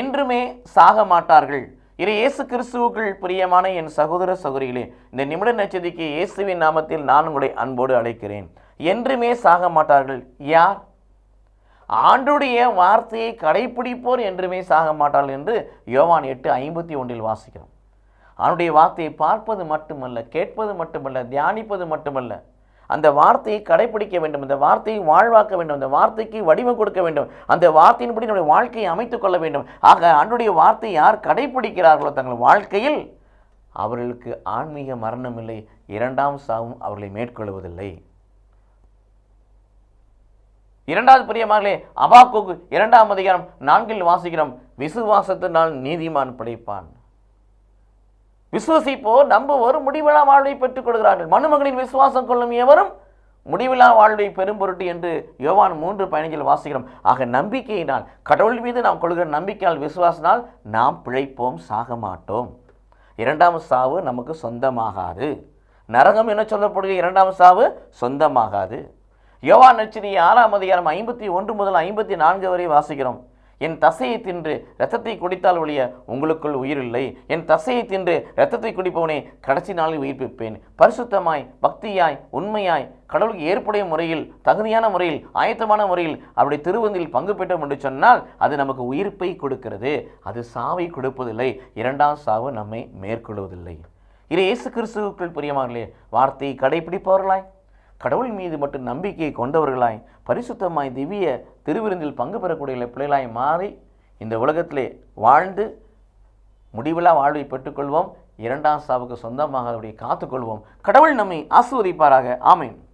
என்றுமே சாக மாட்டார்கள். இரு இயேசு கிறிஸ்துவுக்குள் பிரியமான என் சகோதர சகோதரிகளே இந்த நிமிட நச்சதிக்கு இயேசுவின் நாமத்தில் நான் உங்களை அன்போடு அழைக்கிறேன். என்றுமே சாக மாட்டார்கள். யார்? ஆண்டுடைய வார்த்தையை கடைப்பிடிப்போர் என்றுமே சாக மாட்டார்கள் என்று யோவான் எட்டு ஐம்பத்தி ஒன்றில் வாசிக்கிறோம். அவனுடைய வார்த்தையை பார்ப்பது மட்டுமல்ல கேட்பது மட்டுமல்ல தியானிப்பது மட்டுமல்ல அந்த வார்த்தையை கடைப்பிடிக்க வேண்டும் அந்த வார்த்தையை வாழ்வாக்க வேண்டும் அந்த வார்த்தைக்கு வடிவம் கொடுக்க வேண்டும் அந்த வார்த்தையின்படி நம்முடைய வாழ்க்கையை அமைத்துக் கொள்ள வேண்டும். ஆக ஆண்டுடைய வார்த்தை யார் கடைப்பிடிக்கிறார்களோ தங்கள் வாழ்க்கையில் அவர்களுக்கு ஆன்மீக மரணம் இல்லை இரண்டாம் சாவும் அவர்களை மேற்கொள்வதில்லை. இரண்டாவது பிரியமாகலே அபாக்கோக்கு இரண்டாம் அதிகாரம் நான்கில் வாசிக்கிறோம் விசுவாசத்தினால் நீதிமான் படைப்பான். விசுவசிப்போர் நம்புவோர் முடிவிழா வாழ்வை பெற்றுக் கொள்கிறார்கள். மனுமகளின் விசுவாசம் கொள்ளும் எவரும் முடிவிலா வாழ்வை பெரும் பொருட்டு என்று யோவான் மூன்று பயணிகள் வாசிக்கிறோம். ஆக நம்பிக்கையினால் கடவுள் மீது நாம் கொள்கிற நம்பிக்கையால் விசுவாசினால் நாம் பிழைப்போம் சாக மாட்டோம். இரண்டாம் சாவு நமக்கு சொந்தமாகாது. நரகம் என சொல்லப்படுகிற இரண்டாம் சாவு சொந்தமாகாது. யோவான் நச்சினி ஆறாம் அதிகாரம் ஐம்பத்தி ஒன்று முதல் ஐம்பத்தி நான்கு வரை வாசிக்கிறோம். என் தசையை தின்று ரத்தத்தை குடித்தால் ஒழிய உங்களுக்குள் உயிர் இல்லை என் தசையை தின்று ரத்தத்தை குடிப்பவனே கடைசி நாளில் உயிர்ப்பிப்பேன். பரிசுத்தமாய் பக்தியாய் உண்மையாய் கடவுளுக்கு ஏற்புடைய முறையில் தகுதியான முறையில் ஆயத்தமான முறையில் அப்படி திருவந்தில் பங்கு பெற்றோம் என்று சொன்னால் அது நமக்கு உயிர்ப்பை கொடுக்கிறது. அது சாவை கொடுப்பதில்லை. இரண்டாம் சாவு நம்மை மேற்கொள்வதில்லை. இது இயேசு கிறிஸ்துவுக்குள் பிரியமானே வார்த்தையை கடைபிடிப்பவர்களாய் கடவுள் மீது மட்டும் நம்பிக்கையை கொண்டவர்களாய் பரிசுத்தமாய் திவ்ய திருவிருந்தில் பங்கு பெறக்கூடிய பிள்ளைகளாய் மாறி இந்த உலகத்திலே வாழ்ந்து முடிவிலா வாழ்வை பெற்றுக்கொள்வோம். இரண்டாம் சாவுக்கு சொந்தமாக அவருடைய காத்துக்கொள்வோம். கடவுள் நம்மை ஆசீர்வதிப்பாராக. ஆமென்.